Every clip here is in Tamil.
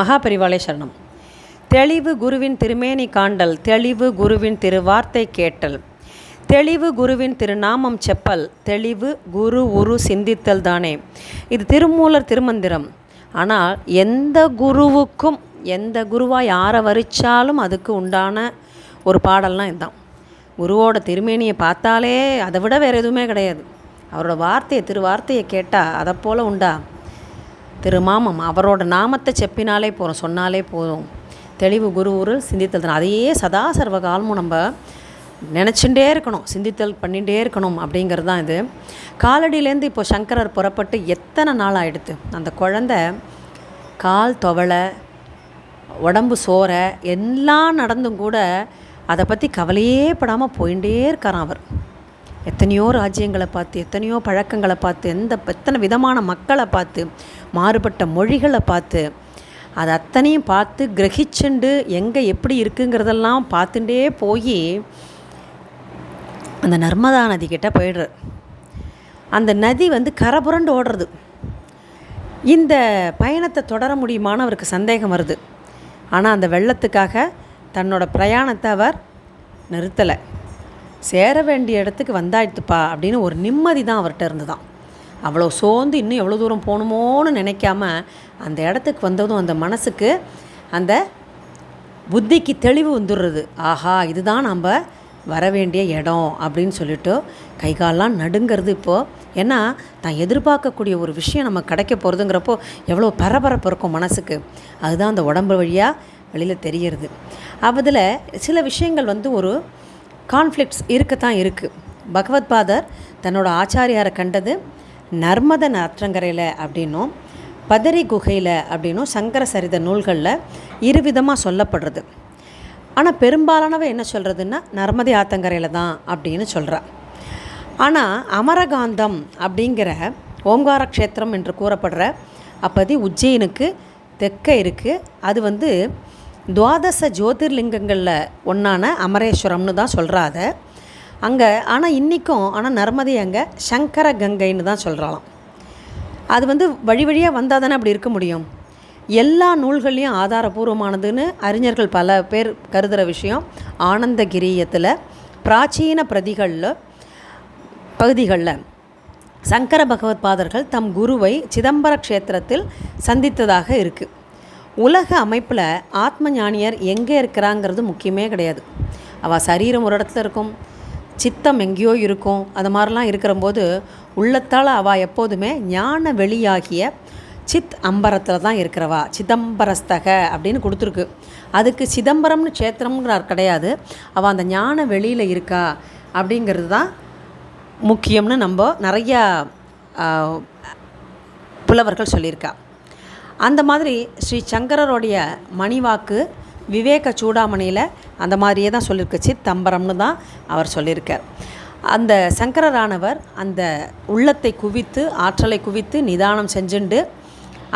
மகாபரிவாளே சரணம். தெளிவு குருவின் திருமேனி காண்டல் தெளிவு குருவின் திருவார்த்தை கேட்டல். தெளிவு குருவின் திருநாமம் செப்பல் தெளிவு குரு உரு சிந்தித்தல் தானே. இது திருமூலர் திருமந்திரம். ஆனால் எந்த குருவுக்கும் எந்த குருவாக யாரை வரிச்சாலும் அதுக்கு உண்டான ஒரு பாடல்லாம் இதுதான் குருவோட திருமேனியை பார்த்தாலே அதை விட வேறு எதுவுமே கிடையாது. அவரோட வார்த்தையை திருவார்த்தையை கேட்டால் அதை போல் உண்டா? திருமாமம் அவரோட நாமத்தை செப்பினாலே போதும் சொன்னாலே போதும். தெளிவு குரு ஒரு சிந்தித்தல் தான். அதையே சதா சர்வ காலமும் நம்ம நினச்சிட்டே இருக்கணும் சிந்தித்தல் பண்ணிகிட்டே இருக்கணும் அப்படிங்கிறது தான் இது. காலடியிலேருந்து இப்போ சங்கரர் புறப்பட்டு எத்தனை நாள் ஆகிடுது அந்த குழந்த கால் துவளை உடம்பு சோற எல்லாம் நடந்தும் கூட அதை பற்றி கவலையே படாமல் போயிட்டே இருக்காராம் அவர். எத்தனையோ ராஜ்யங்களை பார்த்து எத்தனையோ பழக்கங்களை பார்த்து எந்த எத்தனை விதமான மக்களை பார்த்து மாறுபட்ட மொழிகளை பார்த்து அது அத்தனையும் பார்த்து கிரகிச்சுண்டு எங்கே எப்படி இருக்குங்கிறதெல்லாம் பார்த்துட்டே போய் அந்த நர்மதா நதிக்கிட்ட கிட்ட போயிடுறார் அந்த நதி வந்து கரபுரண்டு ஓடுறது. இந்த பயணத்தை தொடர முடியுமான்னு அவருக்கு சந்தேகம் வருது. ஆனால் அந்த வெள்ளத்துக்காக தன்னோட பிரயாணத்தை அவர் நிறுத்தலை. சேர வேண்டிய இடத்துக்கு வந்தாயிடுத்துப்பா அப்படின்னு ஒரு நிம்மதி தான் அவர்கிட்ட இருந்துதான். அவ்வளோ சோர்ந்து இன்னும் எவ்வளோ தூரம் போகணுமோன்னு நினைக்காம அந்த இடத்துக்கு வந்ததும் அந்த மனசுக்கு அந்த புத்திக்கு தெளிவு வந்துடுறது. ஆஹா இதுதான் நம்ம வர வேண்டிய இடம் அப்படின்னு சொல்லிட்டு கை காலெலாம் நடுங்கிறது இப்போது ஏன்னா தான் எதிர்பார்க்கக்கூடிய ஒரு விஷயம் நம்ம கிடைக்க போகிறதுங்கிறப்போ எவ்வளோ பரபரப்பு இருக்கும் மனசுக்கு. அதுதான் அந்த உடம்பு வழியாக வெளியில் தெரிகிறது அதில் சில விஷயங்கள் வந்து ஒரு கான்ஃப்ளிக்ட்ஸ் இருக்கத்தான் இருக்குது பகவத்பாதர் தன்னோட ஆச்சாரியாரை கண்டது நர்மத ஆற்றங்கரையில் அப்படின்னும் பதரி குகையில் அப்படின்னும் சங்கர சரித நூல்களில் இருவிதமாக சொல்லப்படுறது. ஆனால் பெரும்பாலானவை என்ன சொல்கிறதுன்னா நர்மதை ஆத்தங்கரையில் தான் அப்படின்னு சொல்கிறா ஆனால் அமரகாந்தம் அப்படிங்கிற ஓங்கார க்ஷேத்திரம் என்று கூறப்படுற அப்பதி உஜ்ஜயினுக்கு தெற்க இருக்குது அது வந்து துவாதச ஜோதிர்லிங்கங்களில் ஒன்றான அமரேஸ்வரம்னு தான் சொல்கிறாத அங்கே ஆனால் இன்றைக்கும் ஆனால் நர்மதை அங்கே சங்கர கங்கைன்னு தான் சொல்கிறாளாம் அது வந்து வழி வழியாக வந்தால் தானே அப்படி இருக்க முடியும். எல்லா நூல்கள்லேயும் ஆதாரபூர்வமானதுன்னு அறிஞர்கள் பல பேர் கருதுகிற விஷயம். ஆனந்தகிரியத்தில் பிராச்சீன பிரதிகளில் பகுதிகளில். சங்கர பகவத் பாதர்கள் தம் குருவை சிதம்பர க்ஷேத்திரத்தில் சந்தித்ததாக இருக்குது உலக அமைப்பில் ஆத்ம ஞானியர் எங்கே இருக்கிறாங்கிறது முக்கியமே கிடையாது. அவள் சரீரம் ஒரு இடத்துல இருக்கும் சித்தம் எங்கேயோ இருக்கும் அது மாதிரிலாம் இருக்கிறம்போது உள்ளத்தால் அவள் எப்போதுமே ஞான வெளியாகிய சித் அம்பரத்தில் தான் இருக்கிறவா. சிதம்பரஸ்தக அப்படின்னு கொடுத்துருக்கு. அதுக்கு சிதம்பரம்னு க்ஷேத்திரம்ங்கிறார் கிடையாது. அவள் அந்த ஞான வெளியில் இருக்கா அப்படிங்கிறது தான் முக்கியம்னு நம்ம நிறையா புலவர்கள் சொல்லியிருக்கா. அந்த மாதிரி ஸ்ரீ சங்கரருடைய மணிவாக்கு விவேக சூடாமணியில் அந்த மாதிரியே தான் சொல்லியிருக்கு. சித்தம்பரம்னு தான் அவர் சொல்லியிருக்கார். அந்த சங்கரரானவர் அந்த உள்ளத்தை குவித்து ஆற்றலை குவித்து நிதானம் செஞ்சுண்டு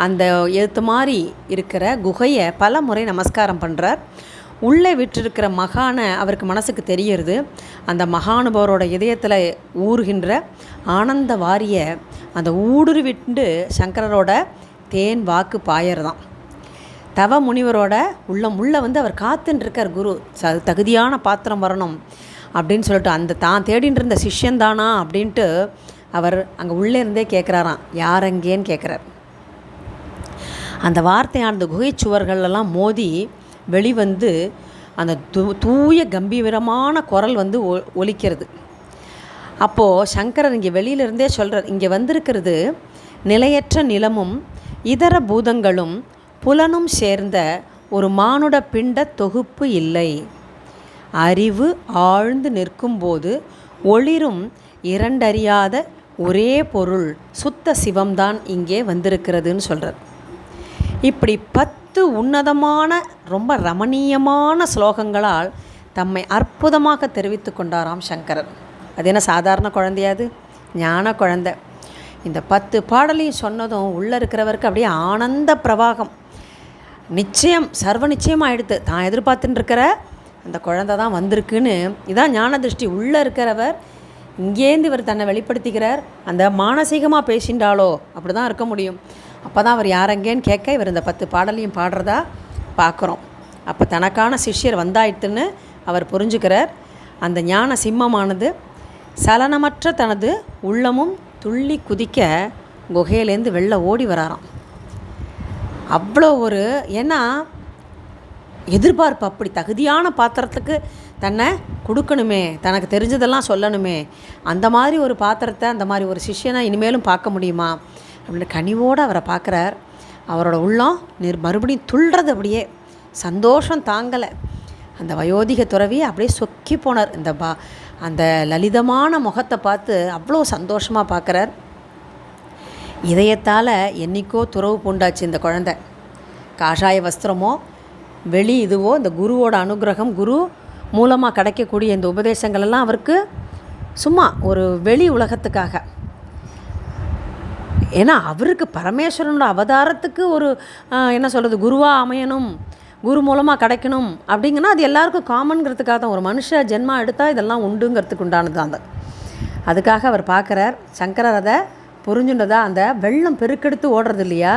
அந்த எழுத்து மாதிரி இருக்கிற குகையை பல முறை நமஸ்காரம் பண்ணுறார் உள்ளே விட்டிருக்கிற மகானை அவருக்கு மனசுக்கு தெரியிறது. அந்த மகானுபவரோட இதயத்தில் ஊறுகின்ற ஆனந்த வாரிய அந்த ஊடுருவிட்டு சங்கரரோட தேன் வாக்கு பாயறதான் தவ முனிவரோட உள்ளம் உள்ள வந்து அவர் காத்துன்ட்ருக்கார் குரு. ச தகுதியான பாத்திரம் வரணும் அப்படின்னு சொல்லிட்டு அந்த தான் தேடின்னு இருந்த சிஷ்யந்தானா அப்படின்ட்டு அவர் அங்கே உள்ளே இருந்தே கேட்குறாராம் யார் அங்கேன்னு கேட்குறார் அந்த வார்த்தையானது குகைச்சுவர்களெல்லாம் மோதி வெளிவந்து அந்த தூ தூய கம்பீரமான குரல் வந்து ஒ ஒலிக்கிறது. அப்போது சங்கரர் இங்கே வெளியிலிருந்தே சொல்கிறார் இங்கே வந்திருக்கிறது நிலையற்ற நிலமும் இதர பூதங்களும் புலனும் சேர்ந்த ஒரு மானுட பிண்ட தொகுப்பு இல்லை. அறிவு ஆழ்ந்து நிற்கும்போது ஒளிரும் இரண்டறியாத ஒரே பொருள் சுத்த சிவம்தான் இங்கே வந்திருக்கிறதுன்னு சொல்கிறார் இப்படி பத்து உன்னதமான ரொம்ப ரமணீயமான ஸ்லோகங்களால் தம்மை அற்புதமாக தெரிவித்து கொண்டாராம் சங்கரர். அது என்ன சாதாரண குழந்தையாது ஞான குழந்தை. இந்த பத்து பாடலையும் சொன்னதும் உள்ளே இருக்கிறவருக்கு அப்படியே ஆனந்த பிரவாகம். நிச்சயம் சர்வ நிச்சயம் ஆகிடுது தான் எதிர்பார்த்துட்டு இருக்கிற அந்த குழந்தை தான் வந்திருக்குன்னு. இதான் ஞான திருஷ்டி உள்ளே இருக்கிறவர் இங்கேருந்து இவர் தன்னை வெளிப்படுத்திக்கிறார் அந்த மானசீகமாக பேசின்றாலோ அப்படி தான் இருக்க முடியும். அப்போ தான் அவர் யாரெங்கேன்னு கேட்க இவர் இந்த பத்து பாடலையும் பாடுறதா பார்க்குறோம். அப்போ தனக்கான சிஷ்யர் வந்தாயிட்டுன்னு அவர் புரிஞ்சுக்கிறார். அந்த ஞான சிம்மமானது சலனமற்ற தனது உள்ளமும் துள்ளி குதிக்க குகையிலேருந்து வெளில ஓடி வராராம். அவ்வளோ ஒரு ஏன்னா எதிர்பார்ப்பு அப்படி. தகுதியான பாத்திரத்துக்கு தன்னை கொடுக்கணுமே தனக்கு தெரிஞ்சதெல்லாம் சொல்லணுமே. அந்த மாதிரி ஒரு பாத்திரத்தை அந்த மாதிரி ஒரு சிஷ்யனை இனிமேலும் பார்க்க முடியுமா? அப்படின்னு கனிவோடு அவரை பார்க்குறார். அவரோட உள்ளம் நிர் மறுபடியும் துள்ளுறது அப்படியே சந்தோஷம் தாங்கலை. அந்த வயோதிக துறவி அப்படியே சொக்கி போனார். இந்த பா அந்த லலிதமான முகத்தை பார்த்து அவ்வளோ சந்தோஷமாக பார்க்குறார். இதயத்தால் என்னைக்கோ துறவு பூண்டாச்சு இந்த குழந்தை. காஷாய வஸ்திரமோ வெளி இதுவோ இந்த குருவோட அனுகிரகம் குரு மூலமாக கிடைக்கக்கூடிய இந்த உபதேசங்கள் எல்லாம் அவருக்கு சும்மா ஒரு வெளி உலகத்துக்காக. ஏன்னா அவருக்கு பரமேஸ்வரனோட அவதாரத்துக்கு ஒரு என்ன சொல்கிறது குருவாக அமையணும். குரு மூலமாக கிடைக்கணும் அப்படிங்கன்னா அது எல்லாருக்கும் காமன்கிறதுக்காக தான். ஒரு மனுஷ ஜென்மா எடுத்தால் இதெல்லாம் உண்டுங்கிறதுக்கு உண்டானது தான் அது. அதுக்காக அவர் பார்க்குறார் சங்கரர் அதை புரிஞ்சுண்டதா? அந்த வெள்ளம் பெருக்கெடுத்து ஓடுறது இல்லையா?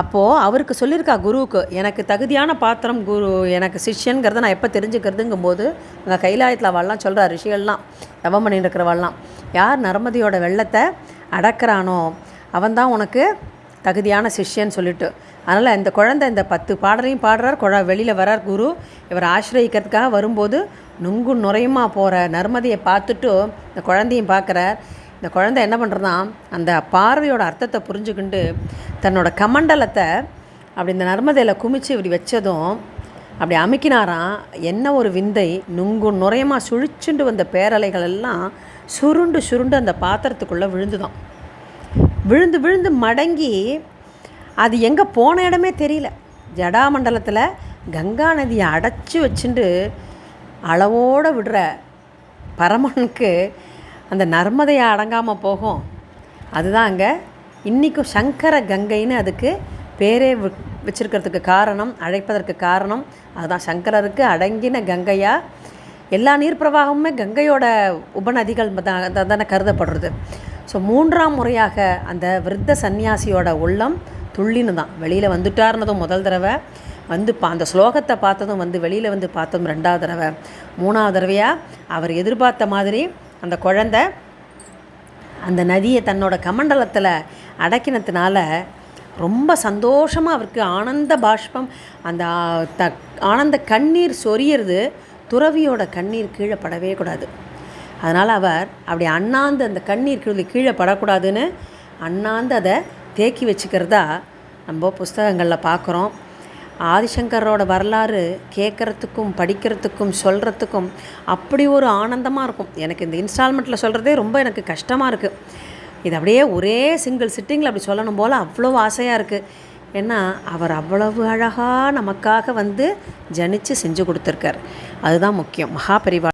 அப்போது அவருக்கு சொல்லியிருக்கா குருவுக்கு எனக்கு தகுதியான பாத்திரம் குரு எனக்கு சிஷ்யன்கிறத நான் எப்போ தெரிஞ்சுக்கிறதுங்கும்போது அங்கே கைலாயத்தில் அவள்லாம் சொல்கிறா ரிஷிகள்லாம் தவம் பண்ணிட்டு இருக்கிறவள்லாம் யார் நர்மதியோட வெள்ளத்தை அடக்கிறானோ அவன்தான் உனக்கு தகுதியான சிஷ்யன்னு சொல்லிட்டு. அதனால் இந்த குழந்தை இந்த பத்து பாடலையும் பாடுறார் குழ வெளியில் வரார் குரு. இவர் ஆசிரியக்கிறதுக்காக வரும்போது நுங்கு நுரையுமா போகிற நர்மதியை பார்த்துட்டு இந்த குழந்தையும் பார்க்குறார். இந்த குழந்தை என்ன பண்ணுறதான் அந்த பார்வையோட அர்த்தத்தை புரிஞ்சுக்கிண்டு தன்னோட கமண்டலத்தை அப்படி இந்த நர்மதையில் குமிச்சு இப்படி வச்சதும் அப்படி அமைக்கினாராம். என்ன ஒரு விந்தை நுங்கு நுரையமாக சுழிச்சுண்டு வந்த பேரலைகள் எல்லாம் சுருண்டு சுருண்டு அந்த பாத்திரத்துக்குள்ளே விழுந்துதான். விழுந்து விழுந்து மடங்கி அது எங்கே போன இடமே தெரியல. ஜடாமண்டலத்தில் கங்கா நதியை அடைச்சி வச்சுட்டு அளவோடு விடுற பரமனுக்கு அந்த நர்மதையை அடங்காமல் போகும். அதுதான் அங்கே. இன்றைக்கும் சங்கர கங்கைன்னு அதுக்கு பேரே வச்சிருக்கிறதுக்கு காரணம் அழைப்பதற்கு காரணம் அதுதான் சங்கரருக்கு அடங்கின கங்கையா. எல்லா நீர் பிரவாகமுமே கங்கையோட உபநதிகள் தான் தான் தானே கருதப்படுறது. ஸோ மூன்றாம் முறையாக அந்த விருத்த சந்நியாசியோட உள்ளம் துள்ளின்னு தான். வெளியில் வந்துட்டார்னதும் முதல் தடவை. வந்து பா அந்த ஸ்லோகத்தை பார்த்ததும் வந்து வெளியில் வந்து பார்த்ததும் ரெண்டாவது தடவை. மூணாவது தடவையாக அவர் எதிர்பார்த்த மாதிரி அந்த குழந்தை அந்த நதியை தன்னோட கமண்டலத்தில் அடக்கினதுனால ரொம்ப சந்தோஷமாக அவருக்கு ஆனந்த பாஷ்பம் அந்த த ஆனந்த கண்ணீர் சொரியறது துறவியோட கண்ணீர் கீழே படவே கூடாது. அதனால் அவர் அப்படி அண்ணாந்து அந்த கண்ணீர் கீழே கீழே படக்கூடாதுன்னு அண்ணாந்து அதை தேக்கி வச்சுக்கிறதா நம்ம புஸ்தகங்களில் பார்க்குறோம் ஆதிசங்கரோட வரலாறு கேட்குறதுக்கும் படிக்கிறதுக்கும் சொல்கிறதுக்கும் அப்படி ஒரு ஆனந்தமாக இருக்கும். எனக்கு இந்த இன்ஸ்டால்மெண்ட்டில் சொல்கிறதே ரொம்ப எனக்கு கஷ்டமாக இருக்குது இது அப்படியே ஒரே சிங்கிள் சிட்டிங்கில் அப்படி சொல்லணும் போல் அவ்வளோ ஆசையாக இருக்குது ஏன்னா அவர் அவ்வளவு அழகாக நமக்காக வந்து ஜனித்து செஞ்சு கொடுத்துருக்கார். அதுதான் முக்கியம். மகாபரிவா